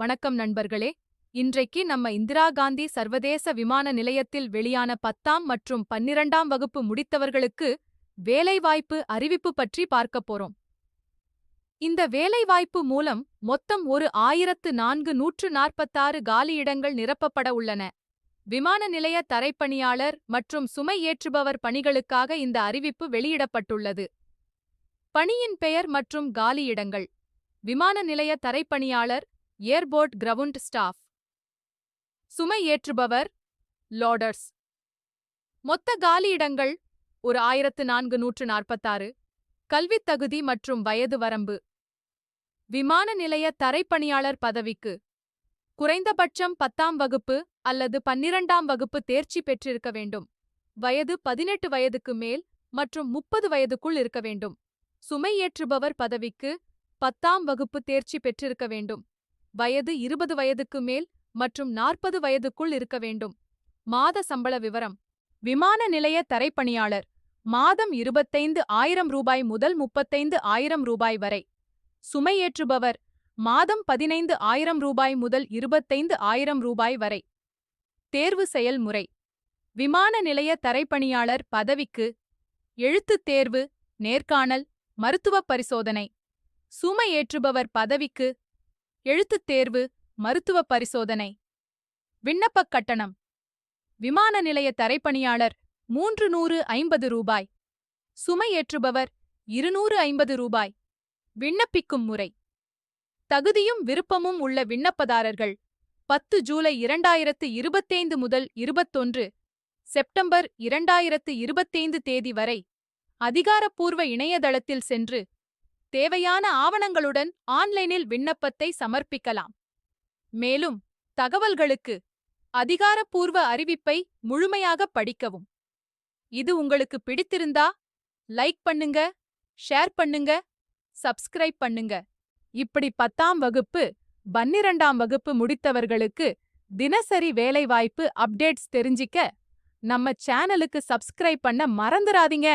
வணக்கம் நண்பர்களே. இன்றைக்கு நம்ம இந்திரா காந்தி சர்வதேச விமான நிலையத்தில் வெளியான பத்தாம் மற்றும் பன்னிரண்டாம் வகுப்பு முடித்தவர்களுக்கு வேலைவாய்ப்பு அறிவிப்பு பற்றி பார்க்கப் போறோம். இந்த வேலைவாய்ப்பு மூலம் மொத்தம் ஒரு ஆயிரத்து நான்கு நூற்று நாற்பத்தாறு காலியிடங்கள் நிரப்பப்பட உள்ளன. விமான நிலைய தரைப்பணியாளர் மற்றும் சுமை ஏற்றுபவர் பணிகளுக்காக இந்த அறிவிப்பு வெளியிடப்பட்டுள்ளது. பணியின் பெயர் மற்றும் காலியிடங்கள் விமான நிலைய தரைப்பணியாளர் ஏர்போர்ட் கிரவுண்ட் ஸ்டாஃப். சுமை ஏற்றுபவர் லோடர்ஸ் மொத்த காலியிடங்கள் ஒரு ஆயிரத்து நான்கு நூற்று நாற்பத்தாறு. கல்வித் தகுதி மற்றும் வயது வரம்பு. விமான நிலைய தரைப்பணியாளர் பதவிக்கு. குறைந்தபட்சம் பத்தாம் வகுப்பு அல்லது பன்னிரண்டாம் வகுப்பு தேர்ச்சி பெற்றிருக்க வேண்டும். வயது பதினெட்டு வயதுக்கு மேல் மற்றும் முப்பது வயதுக்குள் இருக்க வேண்டும். சுமை ஏற்றுபவர் பதவிக்கு பத்தாம் வகுப்பு தேர்ச்சி பெற்றிருக்க வேண்டும். வயது இருபது வயதுக்கு மேல் மற்றும் நாற்பது வயதுக்குள் இருக்க வேண்டும். மாத சம்பள விவரம். விமான நிலைய தரைப்பணியாளர். மாதம் இருபத்தைந்து ஆயிரம் ரூபாய் முதல் முப்பத்தைந்து ஆயிரம் ரூபாய் வரை. சுமையேற்றுபவர் மாதம் பதினைந்து ஆயிரம் ரூபாய் முதல் இருபத்தைந்து ஆயிரம் ரூபாய் வரை. தேர்வு செயல்முறை. விமான நிலைய தரைப்பணியாளர் பதவிக்கு. எழுத்துத் தேர்வு நேர்காணல் மருத்துவப் பரிசோதனை. சுமையேற்றுபவர் பதவிக்கு. எழுத்துத் தேர்வு மருத்துவ பரிசோதனை. விண்ணப்பக் கட்டணம். விமான நிலைய தரைப்பணியாளர் மூன்று நூறு ஐம்பது ரூபாய். சுமையேற்றுபவர் இருநூறு ஐம்பது ரூபாய். விண்ணப்பிக்கும் முறை. தகுதியும் விருப்பமும் உள்ள விண்ணப்பதாரர்கள். பத்து ஜூலை இரண்டாயிரத்து இருபத்தைந்து முதல் இருபத்தொன்று செப்டம்பர் இரண்டாயிரத்து இருபத்தைந்து தேதி வரை அதிகாரப்பூர்வ இணையதளத்தில் சென்று தேவையான ஆவணங்களுடன் ஆன்லைனில் விண்ணப்பத்தை சமர்ப்பிக்கலாம். மேலும் தகவல்களுக்கு அதிகாரப்பூர்வ அறிவிப்பை முழுமையாக படிக்கவும். இது உங்களுக்கு பிடித்திருந்தா லைக் பண்ணுங்க ஷேர் பண்ணுங்க சப்ஸ்கிரைப் பண்ணுங்க. இப்படி பத்தாம் வகுப்பு பன்னிரண்டாம் வகுப்பு முடித்தவர்களுக்கு தினசரி வேலைவாய்ப்பு அப்டேட்ஸ் தெரிஞ்சிக்க நம்ம சேனலுக்கு சப்ஸ்கிரைப் பண்ண மறந்துடாதீங்க